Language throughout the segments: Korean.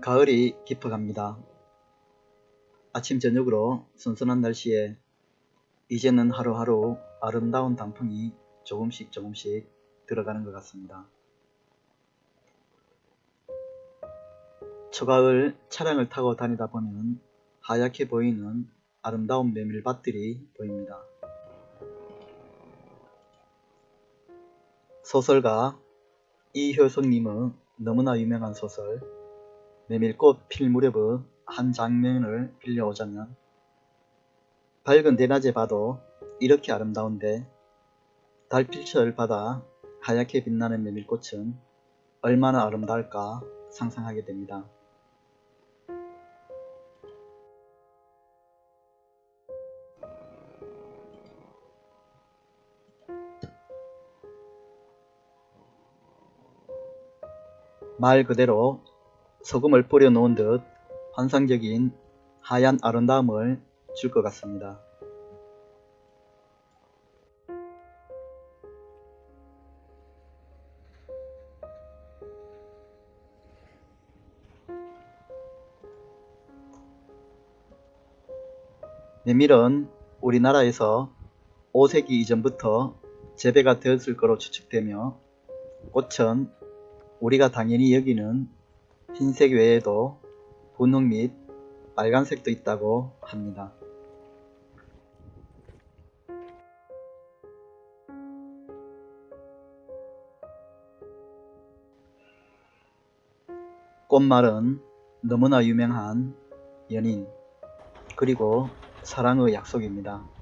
가을이 깊어갑니다. 아침 저녁으로 선선한 날씨에 이제는 하루하루 아름다운 단풍이 조금씩 조금씩 들어가는 것 같습니다. 초가을 차량을 타고 다니다 보면 하얗게 보이는 아름다운 메밀밭들이 보입니다. 소설가 이효성님의 너무나 유명한 소설 메밀꽃 필 무렵의 한 장면을 빌려오자면 밝은 대낮에 봐도 이렇게 아름다운데 달빛을 받아 하얗게 빛나는 메밀꽃은 얼마나 아름다울까 상상하게 됩니다. 말 그대로 소금을 뿌려 놓은 듯 환상적인 하얀 아름다움을 줄 것 같습니다. 메밀은 우리나라에서 5세기 이전부터 재배가 되었을 거로 추측되며 꽃은 우리가 당연히 여기는 흰색 외에도 분홍 및 빨간색도 있다고 합니다. 꽃말은 너무나 유명한 연인 그리고 사랑의 약속입니다.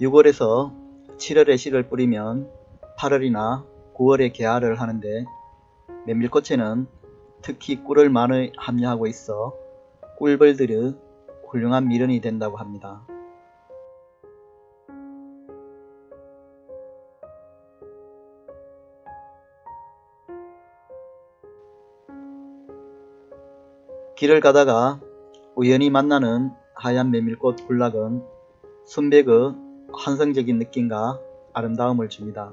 6월에서 7월에 씨를 뿌리면 8월이나 9월에 개화를 하는데 메밀꽃에는 특히 꿀을 많이 함유하고 있어 꿀벌들의 훌륭한 미련이 된다고 합니다. 길을 가다가 우연히 만나는 하얀 메밀꽃 군락은 순백의 환상적인 느낌과 아름다움을 줍니다.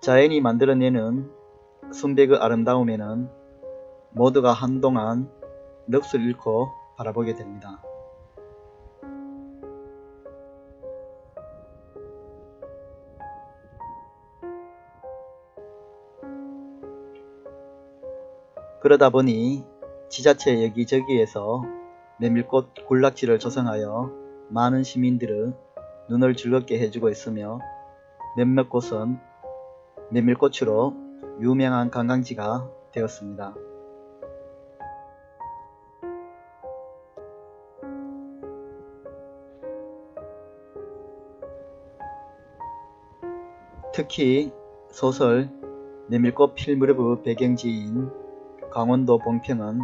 자연이 만들어내는 순백의 아름다움에는 모두가 한동안 넋을 잃고 바라보게 됩니다. 그러다 보니 지자체 여기저기에서 메밀꽃 군락지를 조성하여 많은 시민들의 눈을 즐겁게 해주고 있으며 몇몇 곳은 메밀꽃으로 유명한 관광지가 되었습니다. 특히 소설 메밀꽃 필 무렵의 배경지인 강원도 봉평은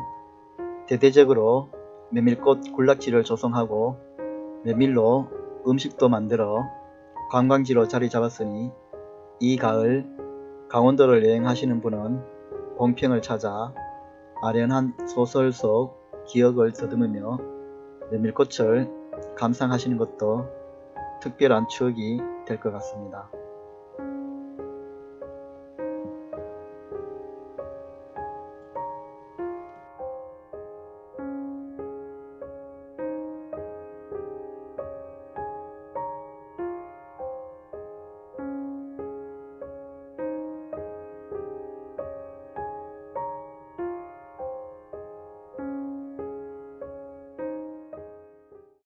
대대적으로 메밀꽃 군락지를 조성하고 메밀로 음식도 만들어 관광지로 자리 잡았으니 이 가을 강원도를 여행하시는 분은 봉평을 찾아 아련한 소설 속 기억을 더듬으며 메밀꽃을 감상하시는 것도 특별한 추억이 될 것 같습니다.